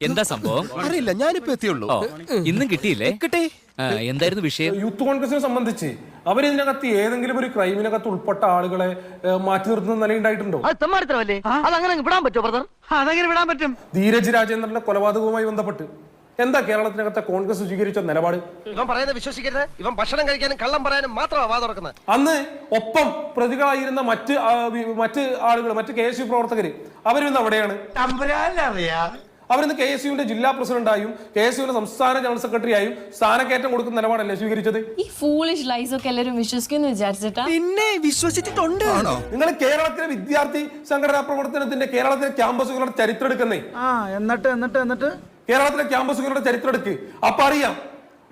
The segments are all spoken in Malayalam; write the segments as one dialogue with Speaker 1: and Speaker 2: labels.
Speaker 1: എന്താ സംഭവം?
Speaker 2: അറിയില്ല ഞാനിപ്പോ എത്തിയുള്ളൂ.
Speaker 1: ഓ ഇന്നും കിട്ടിയില്ലേ?
Speaker 2: കിട്ടി
Speaker 1: എന്തായിരുന്നു വിഷയം?
Speaker 3: യൂത്ത് കോൺഗ്രസിനെ സംബന്ധിച്ച് അവർ ഇതിനകത്ത് ഏതെങ്കിലും ഒരു ക്രൈമിനകത്ത് ഉൾപ്പെട്ട ആളുകളെ ഏഹ്, മാറ്റി നിർത്തുന്ന നിലയുണ്ടായിട്ടുണ്ടോ
Speaker 4: അത് തെമ്മാടിത്തരമല്ലേ? അതങ്ങനെ വിടാൻ പറ്റുമോ ബ്രദർ? അതങ്ങനെ വിടാൻ പറ്റും?
Speaker 3: ധീരജ് രാജേന്ദ്രന്റെ കൊലപാതകവുമായി ബന്ധപ്പെട്ട്. എന്താ കേരളത്തിനകത്തെ കോൺഗ്രസ് സ്വീകരിച്ച നിലപാട്?
Speaker 5: ഇവൻ പറയുന്നത് വിശ്വസിക്കരുത്. ഇവൻ ഭക്ഷണം കഴിക്കാനും കള്ളം പറയാനും മാത്രമാണ് വാ തുറക്കുന്നത്
Speaker 3: അന്ന് ഒപ്പം പ്രതികളായിരുന്ന മറ്റ് ആ, വി- മറ്റ് ആളുകൾ മറ്റ് കെ എസ് യു പ്രവർത്തകര് അവരിന്ന് അവിടെയാണ്. അവരിന്ന് കെ എസ് യുവിന്റെ ജില്ലാ പ്രസിഡന്റായും കെ എസ് യുവിന്റെ സംസ്ഥാന ജനറൽ സെക്രട്ടറിയായും സ്ഥാനക്കയറ്റം കൊടുക്കുന്ന നിലപാടല്ലേ സ്വീകരിച്ചത്?
Speaker 6: ഈ ഫൂളിഷ് ലൈസ് ഒക്കെ എല്ലാവരും വിശ്വസിക്കുന്നു വിചാരിച്ചിട്ടാ?
Speaker 2: പിന്നെ വിശ്വസിച്ചിട്ടുണ്ട്.
Speaker 3: നിങ്ങൾ കേരളത്തിലെ വിദ്യാർത്ഥി സംഘടനാ പ്രവർത്തനത്തിന്റെ കേരളത്തിലെ ക്യാമ്പസുകളുടെ ചരിത്രം എടുക്കുന്നേ
Speaker 7: ആ എന്നിട്ട് എന്നിട്ട് എന്നിട്ട്?
Speaker 3: കേരളത്തിലെ ക്യാമ്പസുകളുടെ ചരിത്രം എടുക്ക് അപ്പൊ അറിയാം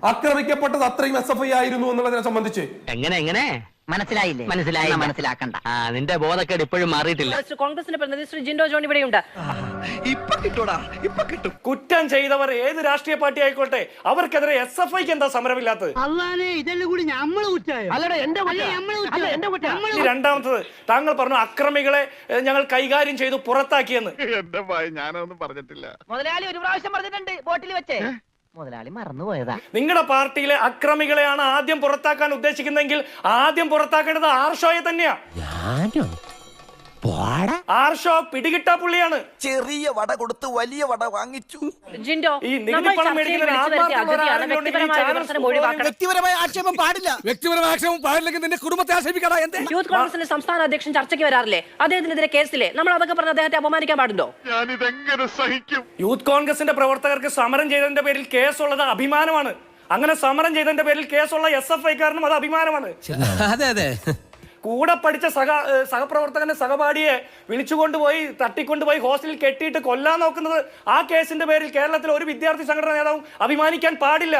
Speaker 3: ആക്രമിക്കപ്പെട്ടത് അത്രയും എസ് എഫ് ഐ ആയിരുന്നു എന്നുള്ളതിനെ സംബന്ധിച്ച്.
Speaker 4: എങ്ങനെ എങ്ങനെ? മനസ്സിലായില്ലേ? മനസ്സിലായി മനസ്സിലാക്കണ്ട. ആ നിന്റെ ബോധക്കേട് ഇപ്പോഴും മാറിയിട്ടില്ല.
Speaker 8: കോൺഗ്രസിന്റെ പ്രതിനിധി ശ്രീ ജിൻഡോ ജോൺ ഇവിടെയുണ്ട്.
Speaker 5: ഇപ്പൊ കിട്ടൂടാ ഇപ്പൊ കിട്ടും.
Speaker 9: കുറ്റം ചെയ്തവർ ഏത് രാഷ്ട്രീയ പാർട്ടി ആയിക്കോട്ടെ അവർക്കെതിരെ എസ് എഫ് ഐക്ക് എന്താ സമരമില്ലാത്തത്?
Speaker 7: അല്ലാതെ ഇതെല്ലാം കൂടി നമ്മൾ കുറ്റായോ
Speaker 5: എന്റെ എന്റെ
Speaker 9: രണ്ടാമത്തത് താങ്കൾ പറഞ്ഞു അക്രമികളെ ഞങ്ങൾ കൈകാര്യം ചെയ്തു പുറത്താക്കിയെന്ന്. ഞാനൊന്നും പറഞ്ഞിട്ടില്ല.
Speaker 4: മുതലാളി ഒരു പ്രാവശ്യം പറഞ്ഞിട്ടുണ്ട് ബോട്ടിൽ വെച്ചേ. മുതലാളി മറന്നുപോയതാ
Speaker 9: നിങ്ങളുടെ പാർട്ടിയിലെ അക്രമികളെയാണ് ആദ്യം പുറത്താക്കാൻ ഉദ്ദേശിക്കുന്നതെങ്കിൽ ആദ്യം പുറത്താക്കേണ്ടത് ആർഷോയെ തന്നെയാ. ആർഷോ പിടികിട്ടാ പുള്ളിയാണ്.
Speaker 5: ചെറിയ വട കൊടുത്ത് വലിയ വട വാങ്ങിച്ചു.
Speaker 8: ജിൻഡോ
Speaker 9: ഈ നികുതി
Speaker 8: നമ്മൾ
Speaker 9: പണം
Speaker 8: ചർച്ചയിൽ
Speaker 9: മേടിക്കുന്ന
Speaker 8: വിളിച്ചു വരുത്തിയ
Speaker 9: ആത്മാർത്ഥമുള്ള
Speaker 8: അതിഥിയാണ്
Speaker 9: ആരെങ്കിലും ഉണ്ടെങ്കിൽ ഈ
Speaker 8: വ്യക്തിപരമായ
Speaker 9: ചാനൽ
Speaker 8: വിമർശനം ഒഴിവാക്കണം.
Speaker 2: വ്യക്തിപരമായ ആക്ഷേപം പാടില്ല. വ്യക്തിപരമായ ആക്ഷേപം പാടില്ലെങ്കിൽ നിന്റെ കുടുംബത്തെ ആക്ഷേപിക്കടാ. എന്തേ?
Speaker 8: യൂത്ത് കോൺഗ്രസിന്റെ സംസ്ഥാന അധ്യക്ഷൻ ചർച്ചയ്ക്ക് വരാറില്ലേ? അദ്ദേഹത്തിനെതിരെ കേസിലെ നമ്മൾ അതൊക്കെ പറഞ്ഞ് അദ്ദേഹത്തെ അപമാനിക്കാൻ പാടുണ്ടോ?
Speaker 9: യൂത്ത് കോൺഗ്രസിന്റെ പ്രവർത്തകർക്ക് സമരം ചെയ്തതിന്റെ പേരിൽ കേസുള്ളത് അഭിമാനമാണ്. അങ്ങനെ സമരം ചെയ്തതിന്റെ പേരിൽ കേസുള്ള എസ് എഫ് ഐക്കാരനും അത് അഭിമാനമാണ്.
Speaker 2: അതെ അതെ.
Speaker 9: കൂടെ പഠിച്ച സഹ സഹപ്രവർത്തകനെ സഹപ്രവർത്തകന്റെ സഹപാഠിയെ വിളിച്ചുകൊണ്ടുപോയി തട്ടിക്കൊണ്ടുപോയി ഹോസ്റ്റലിൽ കെട്ടിയിട്ട് കൊല്ലാൻ നോക്കുന്നത് ആ കേസിന്റെ പേരിൽ കേരളത്തിലെ ഒരു വിദ്യാർത്ഥി സംഘടന നേതാവും അഭിമാനിക്കാൻ പാടില്ല.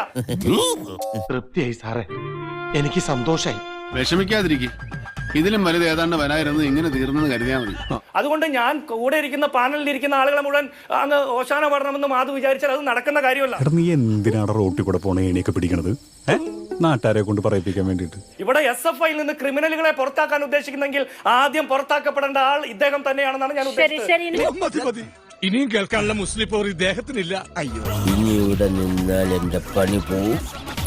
Speaker 5: തൃപ്തിയായി സാറേ. എനിക്ക് സന്തോഷായി.
Speaker 10: വിഷമിക്കാതിരിക്കും. ഇതിലും വലുത് ഏതാണ്ട് വരായിരുന്നു ഇങ്ങനെ തീർന്നെന്ന് കരുതിയാൽ മതി.
Speaker 9: അതുകൊണ്ട് ഞാൻ കൂടെ ഇരിക്കുന്ന പാനലിൽ ഇരിക്കുന്ന ആളുകളെ മുഴുവൻ അങ്ങ് ഓശാന പഠനമെന്ന് മാധു വിചാരിച്ചാൽ അത് നടക്കുന്ന കാര്യമല്ല.
Speaker 11: എടാ നീ എന്തിനാണ് റോട്ടിൽ കൂടെ പോണേ ഏണിയൊക്കെ പിടിക്കണത്? നാട്ടുകാരെ കൊണ്ട് പറയിപ്പിക്കാൻ വേണ്ടിട്ട്
Speaker 9: ഇവിടെ എസ് എഫ് ഐയിൽ നിന്ന് ക്രിമിനലുകളെ പുറത്താക്കാൻ ഉദ്ദേശിക്കുന്നെങ്കിൽ ആദ്യം പുറത്താക്കപ്പെടേണ്ട ആൾ ഇദ്ദേഹം തന്നെയാണെന്നാണ് ഞാൻ ഉദ്ദേശിച്ചത്.
Speaker 2: ഇനിയും കേൾക്കാനുള്ള മുസ്ലിം പോർ ഇദ്ദേഹത്തിനില്ല. അയ്യോ.
Speaker 5: ഇനി ഇവിടെ നിന്നാൽ എന്റെ പണി പോവും.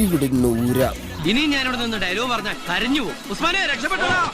Speaker 5: ഇവിടെ നൂരാം
Speaker 4: ഇനിയും ഞാനിവിടെ നിന്ന് ഡയലോഗ് പറഞ്ഞാൽ കരഞ്ഞു പോകും ഉസ്മാനെ രക്ഷപ്പെട്ടോ